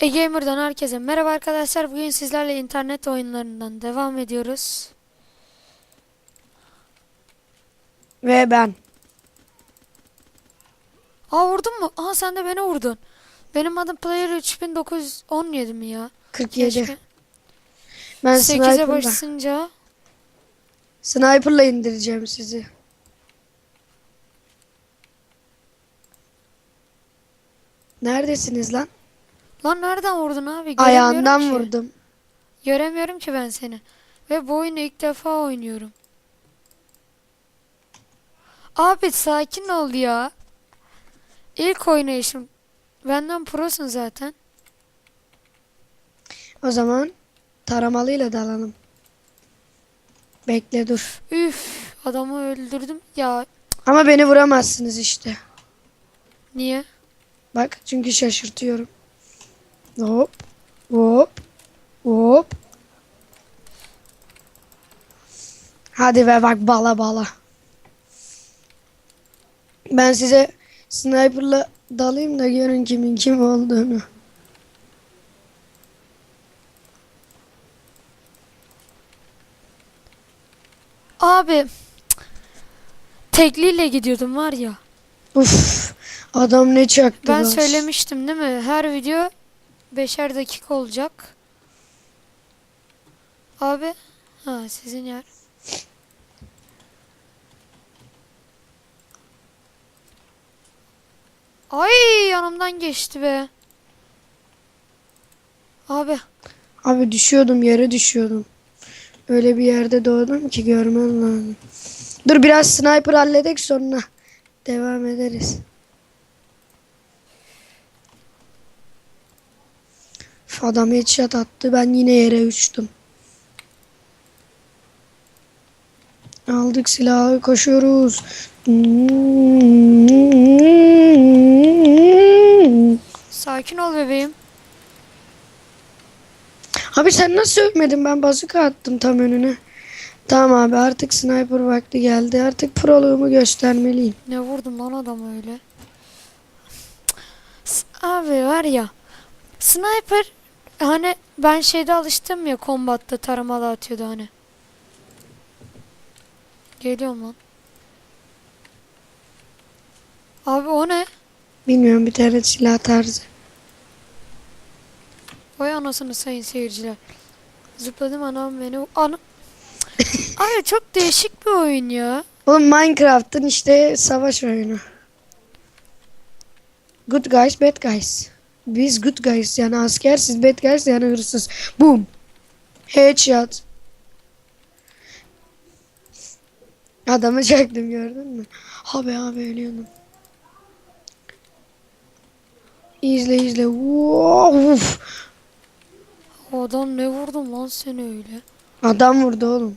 E-Gamer'dan herkese merhaba arkadaşlar. Bugün sizlerle internet oyunlarından devam ediyoruz. Ve ben. Aa vurdun mu? Aa sen de beni vurdun. Benim adım Player 3917 mi ya? 47. Keşke. Ben 8'e sniper'la. basınca Sniper'la indireceğim sizi. Neredesiniz lan? Lan nereden vurdun abi? Ayağından ki. vurdum. Göremiyorum ki ben seni. Ve bu oyunu ilk defa oynuyorum. Abi sakin ol ya. İlk oynayışım. Benden prosun zaten. O zaman taramalıyla dalalım. Bekle dur. Üf adamı öldürdüm. Ya Ama beni vuramazsınız işte. niye? Bak çünkü şaşırtıyorum. Hop. Hop. Hop. Hadi ve bak bala bala. Ben size sniper'la dalayım da görün kimin kim olduğunu. Abi tekliyle gidiyordum var ya. Uf. Adam ne çaktı Ben baş. söylemiştim değil mi? Her video beşer dakika olacak. Abi ha sizin yer. Ay yanımdan geçti be. Abi Abi düşüyordum yere düşüyordum. Öyle bir yerde doğdum ki görmen lazım. Dur biraz sniper halledek sonra devam ederiz. Adam headshot attı ben yine yere uçtum. Aldık silahı koşuyoruz. sakin ol bebeğim. Abi sen nasıl ölmedin? Ben bazuka attım tam önüne. Tamam abi artık sniper vakti geldi. Artık proluğumu göstermeliyim. Ne vurdum lan adam öyle. Abi var ya. Sniper hani ben şeyde alıştım ya kombatta taramalı atıyordu hani. Geliyorum lan. Abi o ne? Bilmiyorum bir tane silah tarzı. Vay anasını sayın seyirciler. Zıpladım anam beni. Ana... Abi çok değişik bir oyun ya. Oğlum Minecraft'ın işte savaş oyunu. Good guys, bad guys. Biz good guys yani asker, siz bad guys yani hırsız. Boom. Headshot. Adamı çaktım gördün mü? Abi abi ölüyordum. İzle izle. Wow. Uf. Adam ne vurdum lan seni öyle. Adam vurdu oğlum.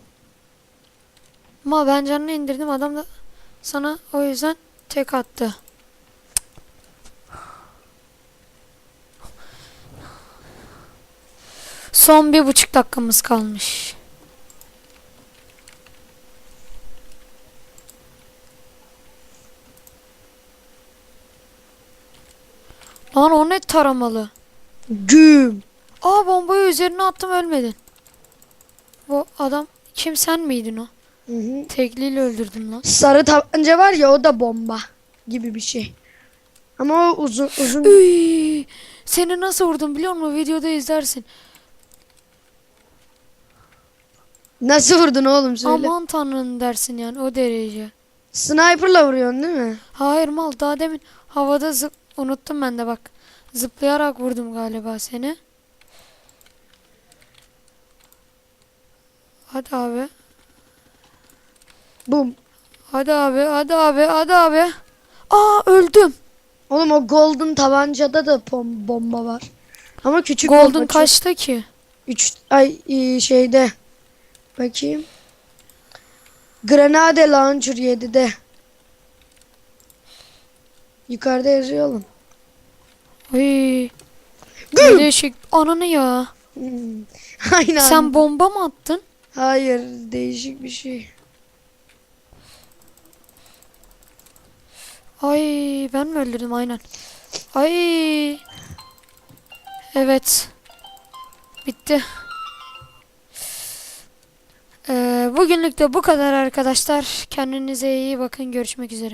Ama ben canını indirdim adam da sana o yüzden tek attı. Son bir buçuk dakikamız kalmış. Lan o ne taramalı. Güm. Aa bombayı üzerine attım ölmedin. Bu adam kim sen miydin o? Hı hı. Tekliyle öldürdün lan. Sarı tabanca var ya o da bomba gibi bir şey. Ama o uzun uzun. Üy, seni nasıl vurdum biliyor musun? Videoda izlersin. Nasıl vurdun oğlum söyle. Aman tanrım dersin yani o derece. Sniper'la vuruyorsun değil mi? Hayır mal daha demin havada zıp unuttum ben de bak. Zıplayarak vurdum galiba seni. Hadi abi. Bum. Hadi abi. Hadi abi. Hadi abi. Aa öldüm. Oğlum o golden tabancada da bom- bomba var. Ama küçük Golden bomba. kaçta ki? 3 ay e, şeyde. Bakayım. Grenade launcher 7'de. Yukarıda yazıyor oğlum. Güm. Ne değişik. Ananı ya. Hmm. Aynen. Sen bomba mı attın? Hayır, değişik bir şey. Ay ben mi öldürdüm aynen. Ay. Evet. Bitti. Ee, bugünlük de bu kadar arkadaşlar. Kendinize iyi bakın. Görüşmek üzere.